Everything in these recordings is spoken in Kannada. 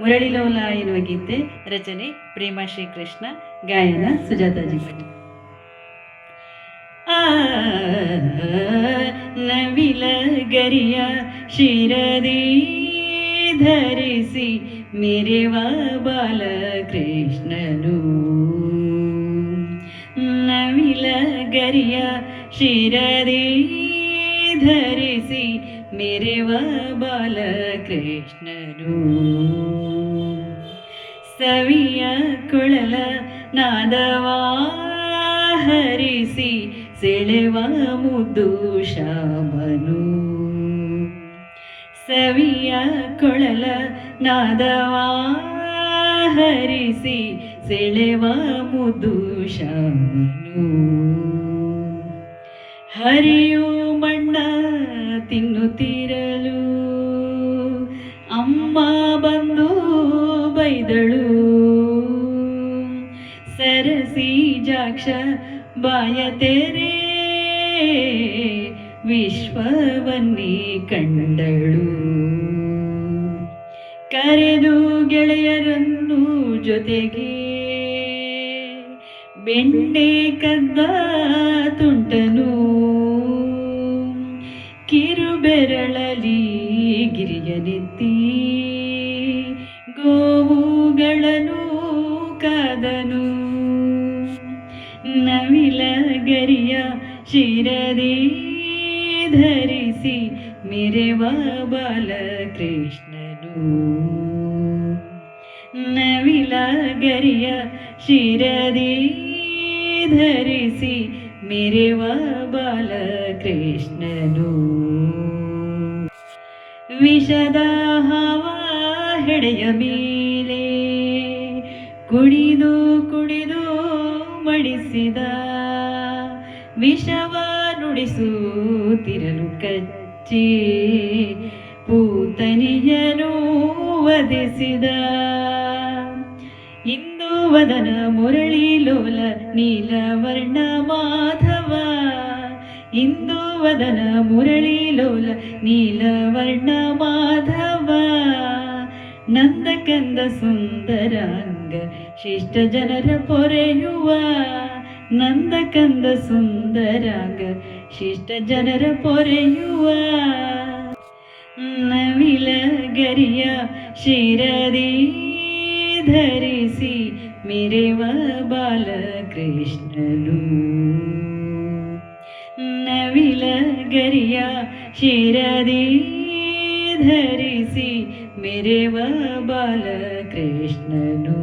ಮುರಳಿಲೋಲ ಎನ್ನುವ ಗೀತೆ ರಚನೆ ಪ್ರೇಮ ಶ್ರೀಕೃಷ್ಣ ಗಾಯನ ಸುಜಾತಾಜಿ ಆ ನವಿಲ ಗರಿಯ ಶಿರದಿ ಧರಿಸಿ ಮೆರೆವ ಬಾಲಕೃಷ್ಣನು ನವಿಲ ಗರಿಯ ಶಿರದಿ ಧರಿಸಿ ಮೆರೆವ ಬಾಲಕೃಷ್ಣನು. ಸವಿಯ ಕುಳಲ ನಾದವಾ ಹರಿಸಿ ಸೆಳೆವ ಮುದ್ದು ಶಾಮನು ಸವಿಯ ಕೊಳಲ ನಾದವಾ ಹರಿಸಿ ಸೆಳೆವ ಮುದ್ದು ಶಾಮನು ಹರಿಯು ತಿನ್ನುತ್ತಿರಲು ಅಮ್ಮ ಬಂದು ಬೈದಳು. ಸರಸಿ ಜಾಕ್ಷ ಬಾಯ ತೆರೆ. ವಿಶ್ವವನ್ನೇ ಕಂಡಳು. ಕರೆದು ಗೆಳೆಯರನ್ನು ಜೊತೆಗೆ. ಬೆಣ್ಣೆ ಕದ್ದ ತುಂಟನು. ಕಿರುಬೆರಳಲಿ ಗಿರಿಯನೆತ್ತಿ ಗೋವುಗಳನ್ನು ಕದನು. ನವಿಲ ಗರಿಯ ಶಿರದಿ ಧರಿಸಿ ಮೆರೆವ ಬಾಲಕೃಷ್ಣನು. ನವಿಲ ಗರಿಯ ಶಿರದಿ ಧರಿಸಿ ಮೆರೆವ ಬಾಲಕೃಷ್ಣನು ವಿಷದ ಹವ ಹೆಡೆಯ ಮೇಲೆ ಕುಡಿದು ಕುಡಿದು ಮಡಿಸಿದ ವಿಷವ ನುಡಿಸುತ್ತಿರಲು ಕಚ್ಚಿ ಪೂತನಿಯನು ವಧಿಸಿದ ಇಂದು ವದನ ಮುರಳಿ ಲೋಲ ನೀಲವರ್ಣ ಮಾಧವ ഇന്ദുവദന മുരളീലോല നീലവർണ മാധവ നന്ദകന്ത സുന്ദരാംഗ ശിഷ്ടജനര പൊരയുവ നന്ദകന്ത സുന്ദരാംഗ ശിഷ്ടജനര പൊരയുവ. നവിലഗരിയ ശിരദീ ധരിಸಿ മിരവ ബാലകൃഷ്ണനൂ ಗರಿಯ ಶಿರದಿ ಧರಿಸಿ ಮೆರೆವ ಬಾಲಕೃಷ್ಣನು.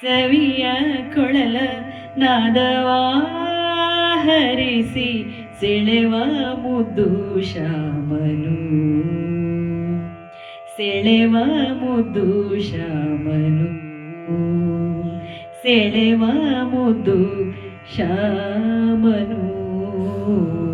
ಸವಿಯ ಕೊಳಲ ನಾದವಾ ಹರಿಸಿ ಸೆಳೆವ ಮುದ್ದು ಶಾಮನು ಸೆಳೆವ ಮುದ್ದು ಶಾಮನು ಸೆಳೆವ ಮುದ್ದು mm -hmm.